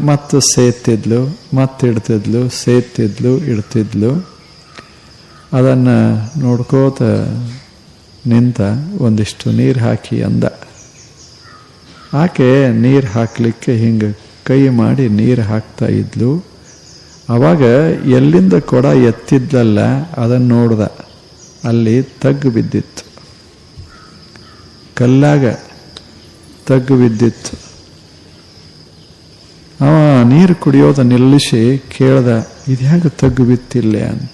ಮತ್ತು ಸೇತಿದ್ಲು, ಮತ್ತೆ ಇಡ್ತಿದ್ಲು, ಸೇತಿದ್ಲು, ಇಡ್ತಿದ್ಲು. ಅದನ್ನು ನೋಡ್ಕೋತ ನಿಂತ ಒಂದಿಷ್ಟು ನೀರು ಹಾಕಿ ಅಂದ. ಆಕೆ ನೀರು ಹಾಕಲಿಕ್ಕೆ ಹಿಂಗೆ ಕೈ ಮಾಡಿ ನೀರು ಹಾಕ್ತಾ ಇದ್ಲು. ಅವಾಗ ಎಲ್ಲಿಂದ ಕೊಡ ಎತ್ತಿದ್ಲಲ್ಲ ಅದನ್ನು ನೋಡ್ದ. ಅಲ್ಲಿ ತಗ್ಗು ಬಿದ್ದಿತ್ತು. ಕಲ್ಲಾಗ ತಗ್ಗು ಬಿದ್ದಿತ್ತು. ನೀರು ಕುಡಿಯೋದ ನಿಲ್ಲಿಸಿ ಕೇಳ್ದ ಇದ್ಯಾಗ ತಗ್ಗು ಬಿತ್ತಿಲ್ಲ? ಅಂತ.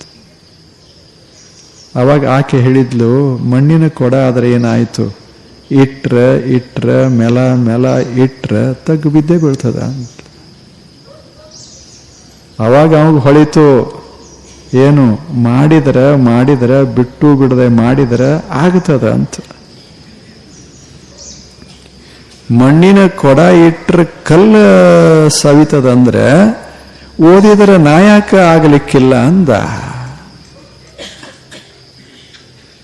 ಅವಾಗ ಆಕೆ ಹೇಳಿದ್ಲು, ಮಣ್ಣಿನ ಕೊಡ ಆದರೆ ಏನಾಯ್ತು? ಇಟ್ರ ಇಟ್ರ, ಮೆಲ ಮೆಲ, ಇಟ್ರ ತಗ್ಗು ಬಿದ್ದೇ ಬೀಳ್ತದ? ಅಂತ. ಅವಾಗ ಅವಾಗ ಹೊಳಿತು, ಏನು, ಮಾಡಿದರೆ ಮಾಡಿದರೆ, ಬಿಟ್ಟು ಬಿಡದೆ ಮಾಡಿದರೆ ಆಗ್ತದ? ಅಂತ. ಮಣ್ಣಿನ ಕೊಡ ಇಟ್ಟರೆ ಕಲ್ಲು ಸವಿತದಂದ್ರೆ ಓದಿದರೆ ನಾಯಕ ಆಗಲಿಕ್ಕಿಲ್ಲ ಅಂದ.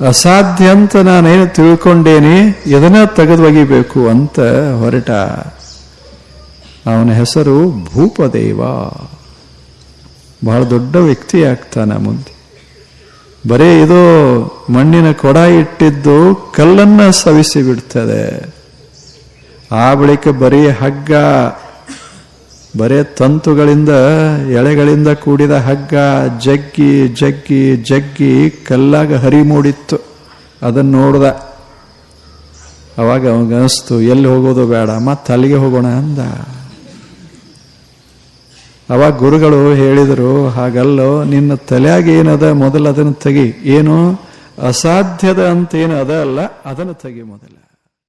ಅಸಾಧ್ಯ ಅಂತ ನಾನೇನು ತಿಳ್ಕೊಂಡೇನಿ, ಇದನ್ನ ತೆಗೆದು ಒಗಿಬೇಕು ಅಂತ ಹೊರಟ. ಅವನ ಹೆಸರು ಭೂಪದೇವ. ಬಹಳ ದೊಡ್ಡ ವ್ಯಕ್ತಿ ಆಗ್ತಾನ ಮುಂದೆ. ಬರೀ ಇದು ಮಣ್ಣಿನ ಕೊಡ ಇಟ್ಟಿದ್ದು ಕಲ್ಲನ್ನು ಸವಿಸಿ ಬಿಡ್ತದೆ. ಆ ಬಳಿಕ ಬರೀ ಹಗ್ಗ, ಬರೇ ತಂತುಗಳಿಂದ, ಎಳೆಗಳಿಂದ ಕೂಡಿದ ಹಗ್ಗ, ಜಗ್ಗಿ ಜಗ್ಗಿ ಜಗ್ಗಿ ಕಲ್ಲಾಗ ಹರಿ ಮೂಡಿತ್ತು. ಅದನ್ನು ನೋಡ್ದ. ಅವಾಗ ಅವಾಗ ಅನಿಸ್ತು, ಎಲ್ಲಿ ಹೋಗೋದು ಬೇಡ, ಮತ್ತೆ ಅಲ್ಲಿಗೆ ಹೋಗೋಣ ಅಂದ. ಅವಾಗ ಗುರುಗಳು ಹೇಳಿದರು, ಹಾಗಲ್ಲೋ, ನಿನ್ನ ತಲೆಯಾಗ ಏನದ, ಮೊದಲು ಅದನ್ನು ತೆಗಿ. ಏನು? ಅಸಾಧ್ಯದ ಅಂತ ಏನು ಅದ ಅಲ್ಲ, ಅದನ್ನು ತೆಗಿ ಮೊದಲು.